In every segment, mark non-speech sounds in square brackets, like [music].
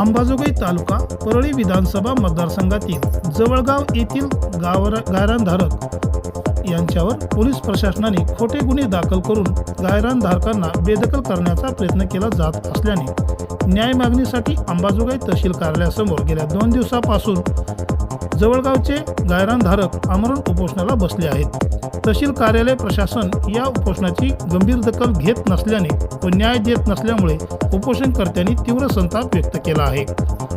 अंबाजोगाई तालुका परळी विधानसभा मतदारसंघातील जवळगाव येथील गावर गायरानधारक यांच्यावर पोलीस प्रशासनाने खोटे गुन्हे दाखल करून गायरानधारकांना बेदखल करण्याचा प्रयत्न केला जात असल्याने न्याय मागणीसाठी अंबाजोगाई तहसील कार्यालयासमोर गेल्या दोन दिवसापासून जवळगावचे गायरानधारक आमरण उपोषणाला बसले आहेत. तहसील कार्यालय प्रशासन या उपोषणाची गंभीर दखल घेत नसल्याने व न्याय देत नसल्यामुळे उपोषणकर्त्यांनी तीव्र संताप व्यक्त केला आहे.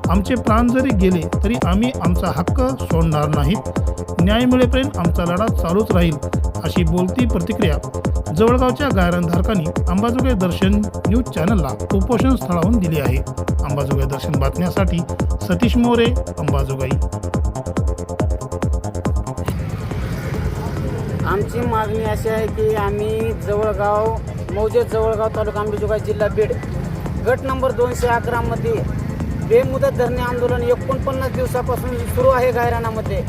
आमचे प्राण जरी गेले तरी आम्ही आमचा हक्क सोडणार नाहीत न्याय मिळेपर्यंत आमचा लढा चालूच राहील अशी बोलती प्रतिक्रिया जवळगावच्या गायरानधारकांनी अंबाजोगाई दर्शन न्यूज चॅनलला उपोषण स्थळावून दिली आहे. अंबाजोगाई दर्शन बातम्यासाठी सतीश मोरे अंबाजोगाई. आमची मागणी अशी आहे की आम्ही जवळगाव मौजे जवळगाव तालुका अंबेजोगाई जिल्हा बीड गट नंबर दोनशे अकरामध्ये बेमुदत धरणे आंदोलन एकोणपन्नास दिवसापासून सुरू आहे गायरानामध्ये.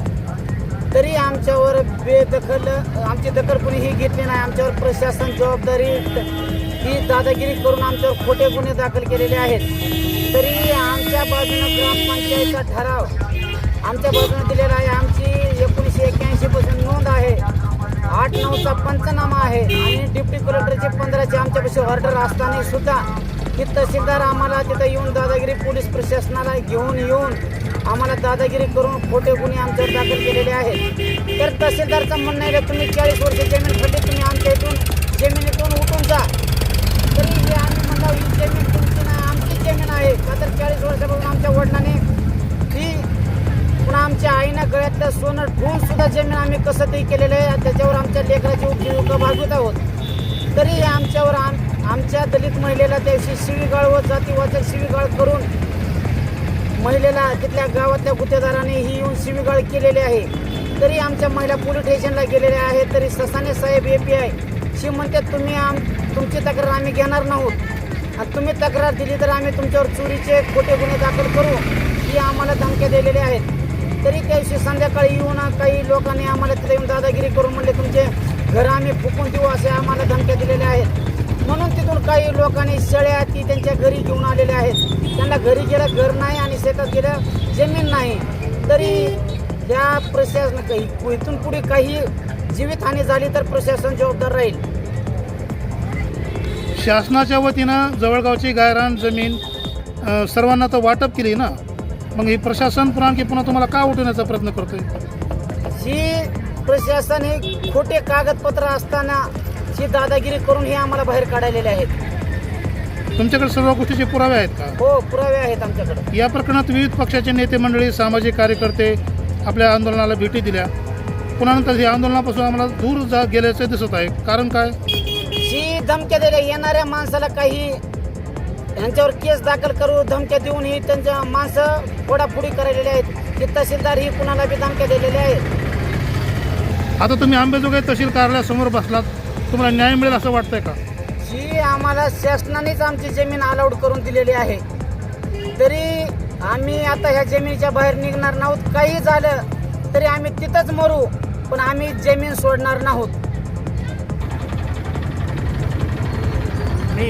तरी आमच्यावर बेदखल आमची दखल कोणी ही घेतली नाही. आमच्यावर प्रशासन जबाबदारी ही दादागिरी करून आमच्यावर खोटे गुन्हे दाखल केलेले आहेत. तरी आमच्या बाजूनं ग्रामपंचायतचा ठराव आमच्या बाजूने दिलेला आहे. आम एकोणीसशे एक्क्याऐंशी पासून नोंद आहे आठ नऊचा पंचनामा आहे. आणि डिप्टी कलेक्टरचे पंधराचे आमच्यापाशी ऑर्डर असताना सुद्धा की तहसीलदार आम्हाला तिथं येऊन दादागिरी पोलीस प्रशासनाला घेऊन येऊन आम्हाला दादागिरी करून खोटे गुन्हे आमच्यावर दाखल केलेले आहेत. तर तहसीलदारचं म्हणणं आहे तुम्ही चाळीस वर्ष जमीन खड्डे तुम्ही आमच्या इथून जमिनीतून उठून जा. तरी हे आम्ही म्हणलं ही जमीन तुमची नाही आमची जमीन आहे. का तर चाळीस वर्षापासून आमच्या वडिलांनी पण आमच्या आईनं गळ्यातलं सोनं ठेवून सुद्धा जमीन आम्ही कसं ते केलेलं आहे. त्याच्यावर आमच्या लेकराची उपजीविका भागवत आहोत. तरी आमच्यावर आम आमच्या दलित महिलेला त्याविषयी शिवीगाळ व जातीवाचक शिवीगाळ करून महिलेला तिथल्या गावातल्या गुत्तेदाराने ही येऊन शिवीगाळ केलेली आहे. तरी आमच्या महिला पोलीस स्टेशनला गेलेल्या आहेत. तरी ससाने साहेब ए पी आय शी म्हणतात तुम्ही आम तुमची तक्रार आम्ही घेणार नाहोत. आणि तुम्ही तक्रार दिली तर आम्ही तुमच्यावर चोरीचे खोटे गुन्हे दाखल करू. ही आम्हाला धमक्या दिलेल्या आहेत. तरी त्या दिवशी संध्याकाळी येऊन काही लोकांनी आम्हाला तिथे येऊन दादागिरी करून म्हणले तुमचे घर आम्ही फुकून देऊ असे आम्हाला धमक्या दिलेल्या आहेत. म्हणून तिथून काही लोकांनी शेळ्या ती त्यांच्या घरी घेऊन आलेल्या आहेत. त्यांना घरी गेलं घर नाही आणि शेतात गेलं जमीन नाही. तरी त्या प्रशासन काही इथून पुढे काही जीवितहानी झाली तर प्रशासन जबाबदार राहील. शासनाच्या वतीनं जवळगावची गायरान जमीन सर्वांना तर वाटप केली ना? मग ही प्रशासन पुन्हा आणखी पुन्हा तुम्हाला का उठवण्याचा प्रयत्न करतोय? ही प्रशासन हे खोटे कागदपत्र असताना ही दादागिरी करून हे आम्हाला बाहेर काढलेले आहेत. तुमच्याकडे सर्व गोष्टीचे पुरावे आहेत का? हो पुरावे आहेत आमच्याकडे. या प्रकरणात विविध पक्षाचे नेते मंडळी सामाजिक कार्यकर्ते आपल्या आंदोलनाला भेटी दिल्या. पुन्हा नंतर हे आंदोलनापासून आम्हाला दूर जा गेल्याचे दिसत आहे. कारण काय? ही धमक्या दिल्या येणाऱ्या माणसाला काही यांच्यावर केस दाखल करू धमक्या देऊन ही त्यांच्या माणसं फोडाफोडी करायलेले आहेत. की तहसीलदार ही कुणाला बी धमक्या दिलेल्या आहेत. आता तुम्ही आंबेजोगाई तहसील कार्यालयासमोर बसलात. तुम्हाला न्याय मिळेल असं वाटतंय का? जी आम्हाला शासनानेच आमची जमीन अलाउड करून दिलेली आहे. तरी आम्ही आता ह्या जमिनीच्या बाहेर निघणार नाहोत. काही झालं तरी आम्ही तिथंच मरू पण आम्ही जमीन सोडणार नाहोत. मी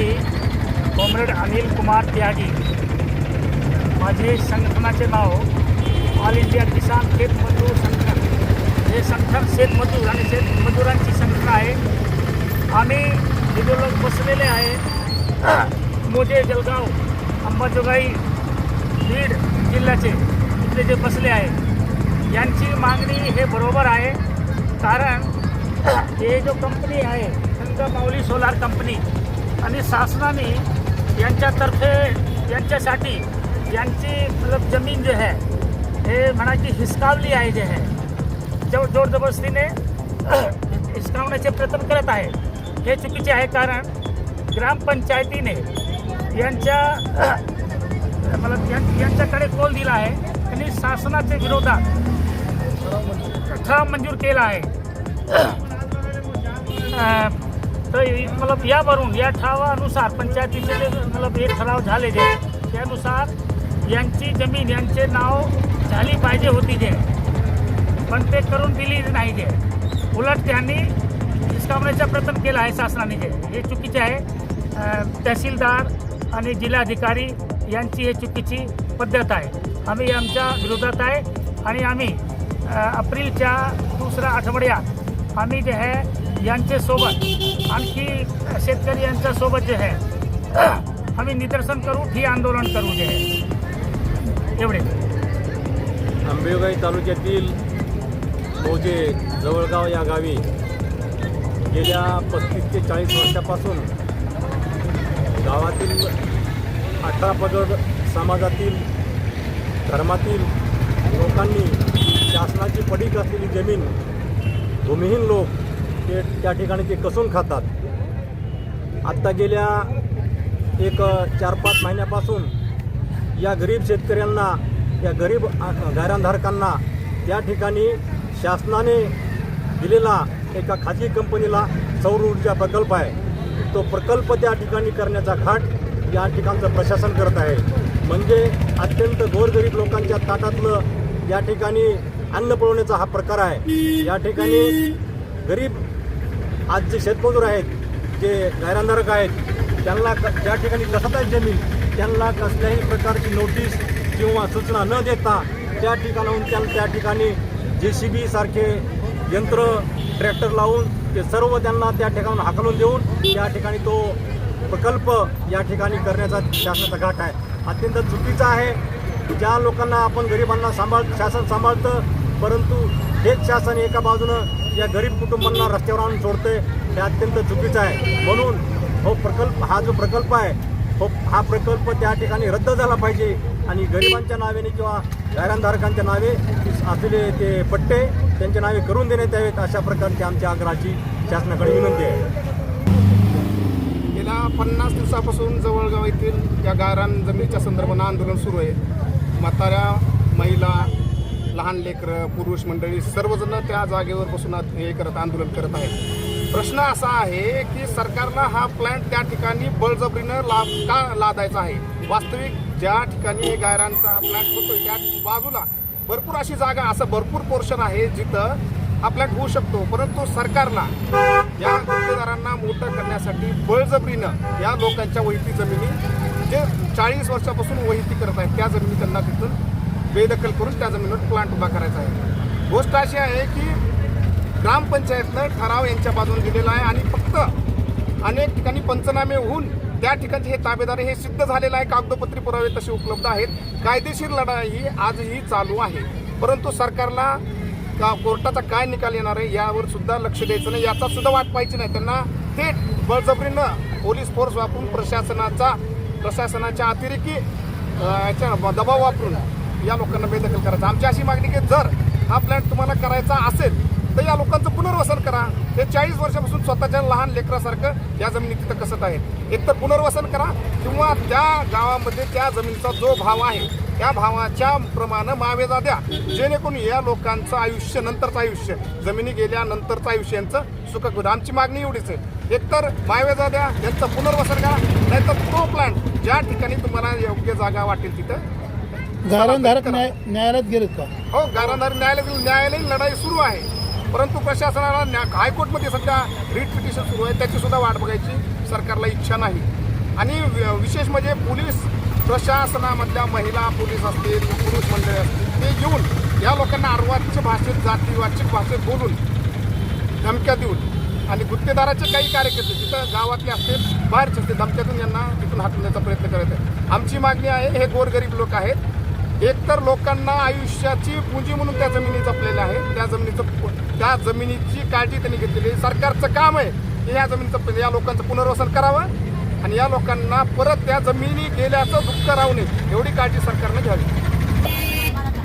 कॉम्रेड अनिल कुमार त्यागी. माझे संघटनाचे नाव ऑल इंडिया किसान शेतमजूर संघटन हे संघटन शेतमजूर आणि शेतमजुरांची संघटना आहे. आम्ही तिथे लोक बसलेले आहे. मोजे जलगाव अंबाजोगाई बीड जिल्ह्याचे इथले जे बसले आहे. यांची मागणी हे बरोबर आहे. कारण हे जो कंपनी आहे संत माऊली सोलार कंपनी आणि शासनाने यांच्यातर्फे यांच्यासाठी यांची मतलब जमीन जे आहे हे म्हणायची हिसकावली आहे जे आहे जो जोर जबरदस्तीने [clears throat] हिसकावण्याचे प्रयत्न करत आहे. हे चुकीचे आहे कारण ग्रामपंचायतीने यांच्या [clears throat] मला यांच्याकडे कॉल दिला आहे. त्यांनी शासनाच्या विरोधात ठराव मंजूर केला आहे. [clears throat] तर मतलब यावरून या ठरावानुसार पंचायतीचे जे मतलब हे ठराव झाले जे त्यानुसार यांची जमीन यांचे नाव झाली पाहिजे होती जे. पण ते करून दिली नाही जे. उलट त्यांनी निष्कामण्याचा प्रयत्न केला आहे शासनाने जे. हे चुकीचे आहे. तहसीलदार आणि जिल्हाधिकारी यांची हे चुकीची पद्धत आहे. आम्ही आमच्या विरोधात आहे आणि आम्ही एप्रिलच्या दुसऱ्या आठवड्यात आम्ही जे आहे यांचे सोबत आणखी शेतकरी यांच्या सोबत जे आहे [clears throat] आम्ही निदर्शन करू ही आंदोलन करू जे आहे. एवढे. आंबेगाई तालुक्यातील मोजे जवळगाव या गावी गेल्या पस्तीस ते चाळीस वर्षापासून गावातील अठरा पगड समाजातील धर्मातील लोकांनी शासनाची पडीक असलेली जमीन भूमिहीन लोक त्या ठिकाणी ते कसून खातात. आत्ता गेल्या एक चार पाच महिन्यापासून या गरीब शेतकऱ्यांना या गरीब गायरानधारकांना त्या ठिकाणी शासनाने दिलेला एका खाजगी कंपनीला सौर ऊर्जा प्रकल्प आहे. तो प्रकल्प त्या ठिकाणी करण्याचा घाट या ठिकाणचं प्रशासन करत आहे. म्हणजे अत्यंत गोरगरीब लोकांच्या ताटातलं या ठिकाणी अन्न पळवण्याचा हा प्रकार आहे. या ठिकाणी गरीब आज जे शेतमजूर आहेत जे गायरानधारक आहेत त्यांना क- ज्या ठिकाणी कसत आहेत जमीन त्यांना कसल्याही प्रकारची नोटीस किंवा सूचना न देता त्या ठिकाणाहून त्यांना त्या ठिकाणी जे सी बी सारखे यंत्र ट्रॅक्टर लावून ते सर्व त्यांना त्या ठिकाणाहून हाकलून देऊन त्या ठिकाणी तो प्रकल्प या ठिकाणी करण्याचा शासनाचा घाट आहे. अत्यंत चुकीचा आहे. ज्या लोकांना आपण गरिबांना सांभाळ शासन सांभाळतं परंतु हेच शासन एका बाजूनं या गरीब कुटुंबांना रस्त्यावर आणून सोडते हे अत्यंत चुकीचं आहे. म्हणून हो प्रकल्प हा जो प्रकल्प आहे हो हा प्रकल्प त्या ठिकाणी रद्द झाला पाहिजे. आणि गरिबांच्या नावेने किंवा गायरानधारकांच्या नावे असलेले ते पट्टे त्यांच्या नावे करून देण्यात यावेत अशा प्रकारची आमच्या आग्रहाची शासनाकडे विनंती आहे. गेल्या पन्नास दिवसापासून जवळगाव येथील या गायरान जमिनीच्या संदर्भानं आंदोलन सुरू आहे. म्हाताऱ्या महिला लहान लेकरं पुरुष मंडळी सर्वजण त्या जागेवर बसून हे करत आंदोलन करत आहेत. प्रश्न असा आहे की सरकारला हा प्लॅन्ट त्या ठिकाणी बळजबरीनं लाभ का लादायचा आहे? वास्तविक ज्या ठिकाणी हे गायरांचा हा प्लॅन्ट होतोय त्या बाजूला भरपूर अशी जागा असं भरपूर पोर्शन आहे जिथं हा प्लॅट होऊ शकतो. परंतु सरकारला या गुन्हेगारांना मोठं करण्यासाठी बळजबरीनं या लोकांच्या वहिती जमिनी जे चाळीस वर्षापासून वहिती करत आहेत त्या जमिनी त्यांना तिथून बेदखल करून त्या जमिनीवर प्लांट उभा करायचा आहे. गोष्ट अशी आहे की ग्रामपंचायतनं ठराव यांच्या बाजूने दिलेला आहे आणि फक्त अनेक ठिकाणी पंचनामे होऊन त्या ठिकाणचे हे ताबेदार हे सिद्ध झालेलं आहे. कागदोपत्री पुरावे तसे उपलब्ध आहेत. कायदेशीर लढाई ही आजही चालू आहे. परंतु सरकारला का कोर्टाचा काय निकाल येणार आहे यावर सुद्धा लक्ष द्यायचं नाही. याचा सुद्धा वाट पाहिजे नाही. त्यांना थेट बळजबरीनं पोलीस फोर्स वापरून प्रशासनाचा प्रशासनाच्या अतिरेकी याच्या दबाव वापरून या लोकांना बेदखल करायचं आमची अशी मागणी की जर हा प्लॅन तुम्हाला करायचा असेल तर या लोकांचं पुनर्वसन करा. हे चाळीस वर्षापासून स्वतःच्या लहान लेकरासारखं या जमिनी तिथं कसत आहेत एकतर पुनर्वसन करा किंवा त्या गावामध्ये त्या जमिनीचा जो भाव आहे त्या भावाच्या प्रमाणे मावेजा द्या. जेणेकरून या लोकांचं आयुष्य नंतरचं आयुष्य जमिनी गेल्यानंतरचं आयुष्य यांचं सुखक आमची मागणी एवढीच आहे. एकतर मावेजा द्या यांचं पुनर्वसन करा. नाहीतर तो प्लॅन ज्या ठिकाणी तुम्हाला योग्य जागा वाटेल तिथं गायरानधारक न्याय न्यायालयात गेलेत का? हो गारांधार न्यायालयातील न्यायालयीन लढाई सुरू आहे. परंतु प्रशासनाला न्या हायकोर्टमध्ये सध्या रिट पिटिशन सुरू आहे. त्याची सुद्धा वाट बघायची सरकारला इच्छा नाही. आणि विशेष म्हणजे पोलीस प्रशासनामधल्या महिला पोलीस असतील पुरुष मंडळी असतील ते येऊन या लोकांना अर्वाच्य भाषेत जातीवाचक भाषेत बोलून धमक्या देऊन आणि गुत्तेदाराचे काही कार्यकर्ते जिथं गावातले असतील बाहेरचे असतील धमक्यातून यांना तिथून हटवण्याचा प्रयत्न करत आहेत. आमची मागणी आहे हे गोरगरीब लोक आहेत. एकतर लोकांना आयुष्याची पुंजी म्हणून त्या जमिनी जपलेल्या आहे त्या जमिनीचं त्या जमिनीची काळजी त्यांनी घेतलेली सरकारचं काम आहे की या जमिनीचं या लोकांचं पुनर्वसन करावं आणि या लोकांना परत त्या जमिनी गेल्याचं दुःख राहू नये एवढी काळजी सरकारनं घ्यावी.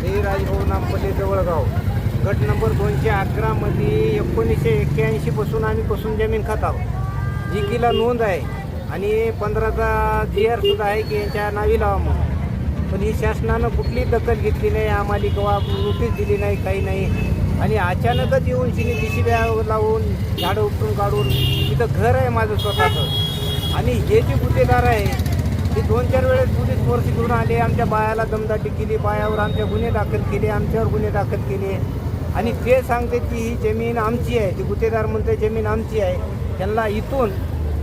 हे राजभाऊ नामपल्ले जवळगाव. गट नंबर दोनशे अकरामध्ये एकोणीसशे एक्क्याऐंशी पासून आम्ही पासून जमीन खात आहोत. जिकीला नोंद आहे आणि पंधराचा जी आर सुद्धा आहे की यांच्या नावी लावा म्हणून. पण ही शासनानं कुठली दखल घेतली नाही आम्हाला किंवा नोटीस दिली नाही काही नाही. आणि अचानकच येऊन शिनी पिशिब्या लावून झाडं उपटून काढून इथं घर आहे माझं स्वतःचं. आणि हे जे गुन्हेगार आहे ते दोन चार वेळेस पोलीस फोर्स घेऊन आले आमच्या बायाला दमदाटी केली बायावर आमच्या गुन्हे दाखल केले आमच्यावर गुन्हे दाखल केले. आणि ते सांगते की ही जमीन आमची आहे ती गुत्तेदार म्हणते जमीन आमची आहे. त्यांना इथून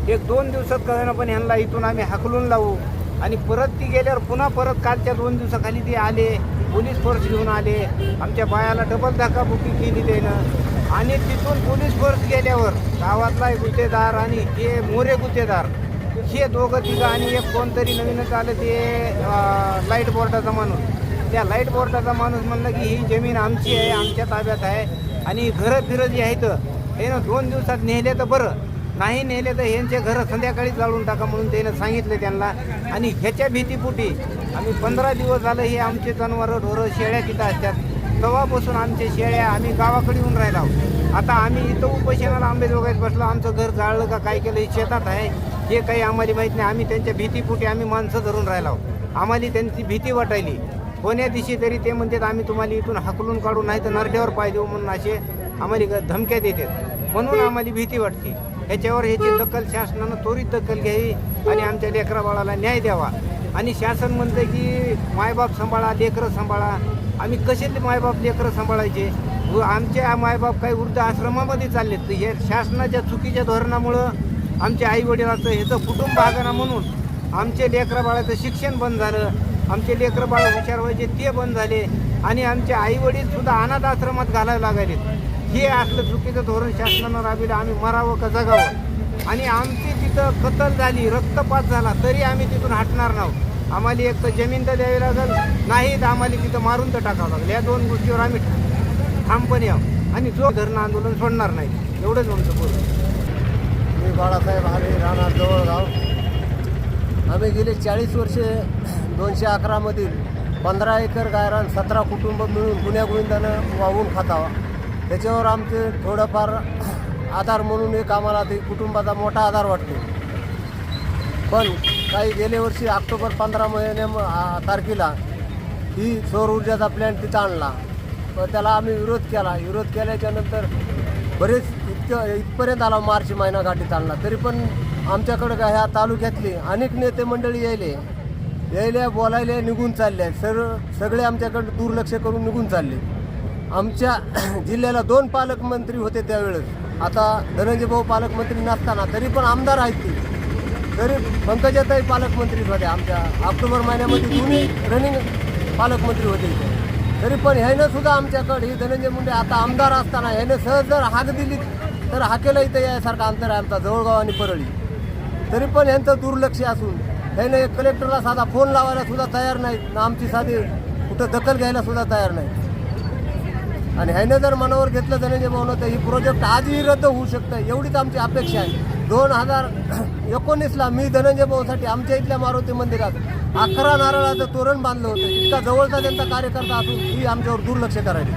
एक दोन दिवसात कळणं पण ह्यांना इथून आम्ही हाकलून लावू. आणि परत ती गेल्यावर पुन्हा परत कालच्या दोन दिवसाखाली ते आले पोलीस फोर्स घेऊन आले. आमच्या बायाला डबल धक्काबुक्की केली त्यानं. आणि तिथून पोलीस फोर्स गेल्यावर गावातला एक गुत्तेदार आणि हे मोरे गुत्तेदार हे दोघं तिघं आणि एक कोणतरी नवीनच आलं ते लाइट बोर्डाचा माणूस. त्या लाइट बोर्डाचा माणूस म्हणलं की ही जमीन आमची आहे आमच्या ताब्यात आहे आणि घरं फिरं जी आहेत हे ना दोन दिवसात नेले तर बरं. नाही नेले तर यांचे घरं संध्याकाळी जाळून टाका म्हणून त्यानं सांगितलं त्यांना. आणि ह्याच्या भीतीपुटी आम्ही पंधरा दिवस झालं हे आमचे जनावरं ढोरं शेळ्या तिथं असतात. तेव्हापासून आमच्या शेळ्या आम्ही गावाकडे येऊन राहिलो आता आम्ही इथं उपोषणाला आंबेजोगाईत बसलो. आमचं घर जाळलं का काय केलं हे शेतात आहे. हे काही आम्हाला माहीत नाही आम्ही त्यांच्या भीतीपुटी आम्ही माणसं धरून राहिलो आम्हाला त्यांची भीती वाटायली. कोण्या दिवशी तरी ते म्हणतात आम्ही तुम्हाला इथून हकलून काढू नाही तर नरड्यावर पाय देऊ म्हणून असे आम्हाला धमक्या देतात. म्हणून आम्हाला भीती वाटते. ह्याच्यावर ह्याची दखल शासनानं त्वरित दखल घ्यावी आणि आमच्या लेकरा बाळाला न्याय द्यावा. आणि शासन म्हणतं की मायबाप सांभाळा लेकरं सांभाळा. आम्ही कसे मायबाप लेकरं सांभाळायचे? व आमचे मायबाप काही वृद्ध आश्रमामध्ये चाललेत. तर हे शासनाच्या चुकीच्या धोरणामुळं आमच्या आई वडिलाचं ह्याचं कुटुंब भागना म्हणून आमचे लेकरा बाळाचं शिक्षण बंद झालं. आमचे लेकरं बाळ हुशार व्हायचे ते बंद झाले. आणि आमचे आई अनाथ आश्रमात घालायला लागले हे असलं चुकीचं धोरण शासनानं राबविलं आम्ही मरावं का जगावं? आणि आमची तिथं कत्तल झाली रक्तपात झाला तरी आम्ही तिथून हटणार नाहोत. आम्हाला एक तर जमीन तर द्यावी लागेल नाही तर आम्हाला तिथं मारून तर टाकावं लागेल. या दोन गोष्टीवर आम्ही ठामपणे आहोत. आणि जो धरणं आंदोलन सोडणार नाही एवढंच म्हणतो बोलू मी बाळासाहेब हारे राहणार जवळगाव. आम्ही गेले चाळीस वर्षे दोनशे अकरामधील पंधरा एकर गायरान सतरा कुटुंब मिळून गुण्यागोविंदानं वाहून खातावा. त्याच्यावर आमचे थोडंफार आधार म्हणून एक आम्हाला ते कुटुंबाचा मोठा आधार वाटतो. पण काही गेल्या वर्षी ऑक्टोबर पंधरा महिन्या तारखेला ही सौर ऊर्जाचा प्लॅन तिथं आणला. पण त्याला आम्ही विरोध केला. विरोध केल्याच्यानंतर बरेच इतकं इथपर्यंत आला मार्च महिना गाठीत आणला. तरी पण आमच्याकडं काय ह्या तालुक्यातले अनेक नेते मंडळी यायले. यायले बोलायले निघून चालले सर्व सगळे आमच्याकडं दुर्लक्ष करून निघून चालले. आमच्या जिल्ह्याला दोन पालकमंत्री होते त्यावेळेस. आता धनंजय भाऊ पालकमंत्री नसताना तरी पण आमदार आहेत ते. तरी पंकजाताई पालकमंत्री होत्या आमच्या. ऑक्टोबर महिन्यामध्ये दोन्ही रनिंग पालकमंत्री होते इथे. तरी पण ह्यानं सुद्धा आमच्याकडे धनंजय मुंडे आता आमदार असताना ह्यानं सहज जर हाक दिली तर हाकेला इथं यासारखं अंतर आहे आमचा जवळगाव आणि परळी. तरी पण ह्यांचं दुर्लक्ष असून ह्यानं कलेक्टरला साधा फोन लावायला सुद्धा तयार नाहीत. ना आमची साधी कुठं दखल घ्यायला सुद्धा तयार नाही आणि ह्याने जर मनावर घेतलं धनंजय भाऊनं तर ही प्रोजेक्ट आजही रद्द होऊ शकतं एवढीच आमची अपेक्षा आहे. दोन हजार एकोणीसला मी धनंजय भाऊसाठी आमच्या इथल्या मारुती मंदिरात अकरा नारळाचं तोरण बांधलं होतं. इतका जवळचा त्यांचा कार्यकर्ता असून ही आमच्यावर दुर्लक्ष करायची